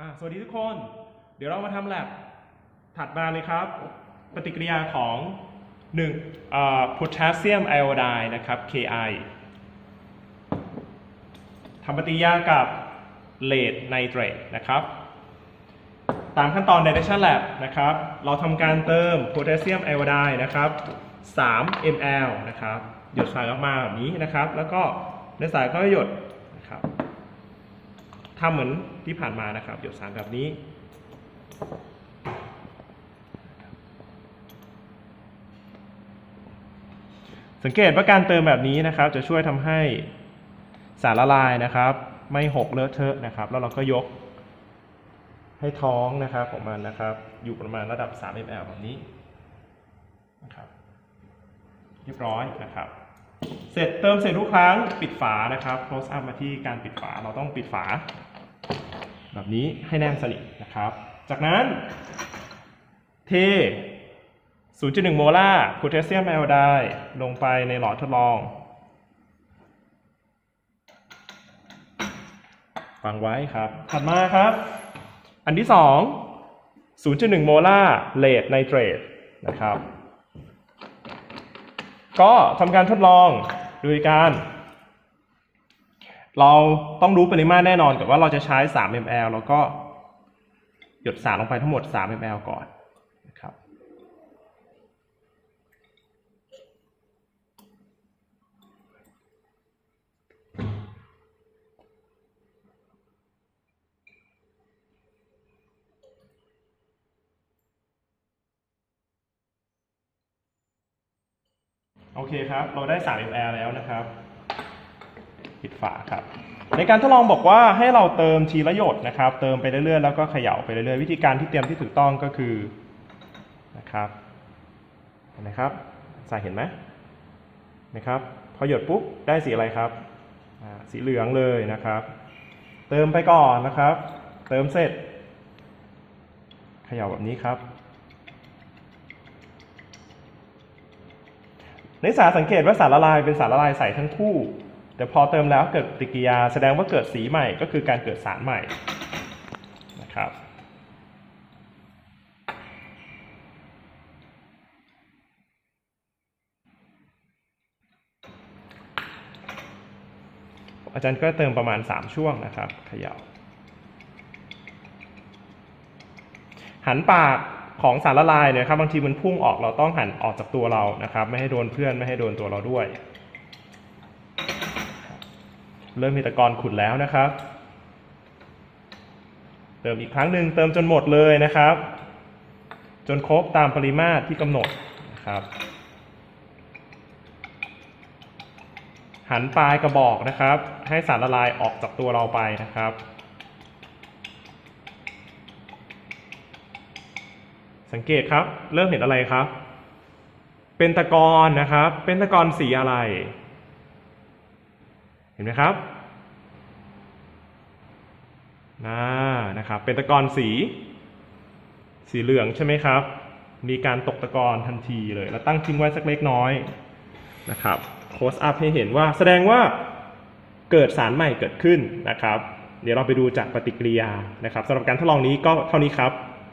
อ่าสวัสดีทุกคน เดี๋ยวเรามาทำแลบถัดมาเลยครับ ปฏิกิริยาของ1อ่าโพแทสเซียมไอโอไดนะครับ Ki ทำปฏิกิริยากับเลดไนเตรตนะครับ ตามขั้นตอน Direction Lab นะครับ เราทำการเติมโพแทสเซียมไอโอไดนะครับ 3 ml นะครับ หยดสายออกมาแบบนี้นะครับ แล้วก็ในสายก็หยด ทำเหมือนที่ผ่านมานะครับ หยดสารแบบนี้ สังเกตว่าการเติมแบบนี้นะครับ จะช่วยทำให้สารละลายนะครับ ไม่หกเลอะเทอะนะครับ แล้วเราก็ยกให้ท้องนะครับของมันนะครับ อยู่ประมาณระดับ 3 ml แบบนี้นะครับเรียบร้อยนะครับ เสร็จเติมเสร็จทุกครั้งปิดฝานะครับ close up มาที่การปิดฝาเราต้องปิดฝา แบบนี้ให้แนบสนิทนะครับ จากนั้นเท 0.1 โมลาร์โพแทสเซียมไอโอไดด์ลงไปในหลอดทดลองฟังไว้ครับ ถัดมาครับ อันที่ 2 0.1 โมลาร์เลดไนเตรตนะครับ ก็ทำการทดลองโดยการ เราต้องรู้ปริมาตรแน่นอนกับว่าเราจะใช้ 3 ml แล้วก็หยดสารลงไปทั้งหมด 3 ml ก่อนนะครับโอเคครับ เราได้ 3 ml แล้วนะครับ ปิดฝาครับ ในการทดลองบอกว่าให้เราเติมทีละหยดนะครับ เติมไปเรื่อยๆแล้วก็เขย่าไปเรื่อยๆวิธีการที่เตรียมที่ถูกต้องก็คือนะครับเห็นไหมครับใส่เห็นไหมนะครับ พอหยดปุ๊บได้สีอะไรครับสีเหลืองเลยนะครับ เติมไปก่อนนะครับ เติมเสร็จเขย่าแบบนี้ครับในสาสังเกตว่าสารละลายเป็นสารละลายใสทั้งคู่ แต่พอเติมแล้วเกิดปฏิกิริยาแสดงว่าเกิดสีใหม่ก็คือการเกิดสารใหม่นะครับอาจารย์ก็เติมประมาณ 3 ช่วงนะครับเขย่าหันปากของสารละลายเนี่ยครับบางทีมันพุ่งออกเราต้องหันออกจากตัวเรานะครับ ไม่ให้โดนเพื่อนไม่ให้โดนตัวเราด้วย เริ่มมีตะกอนขุ่นแล้วนะครับ เติมอีกครั้งหนึ่งเติมจนหมดเลยนะครับ จนครบตามปริมาตรที่กำหนดนะครับ หันปลายกระบอกนะครับ ให้สารละลายออกจากตัวเราไปนะครับ สังเกตครับ เริ่มเห็นอะไรครับ เป็นตะกอนนะครับ เป็นตะกอนสีอะไร เห็นไหมครับน่านะครับ เป็นตะกอนสี สีเหลืองใช่ไหมครับ มีการตกตะกอนทันทีเลย แล้วตั้งทิ้งไว้สักเล็กน้อยนะครับโคสอัพให้เห็นว่าแสดงว่าเกิดสารใหม่เกิดขึ้นนะครับ เดี๋ยวเราไปดูจากปฏิกิริยานะครับสำหรับการทดลองนี้ก็เท่านี้ครับ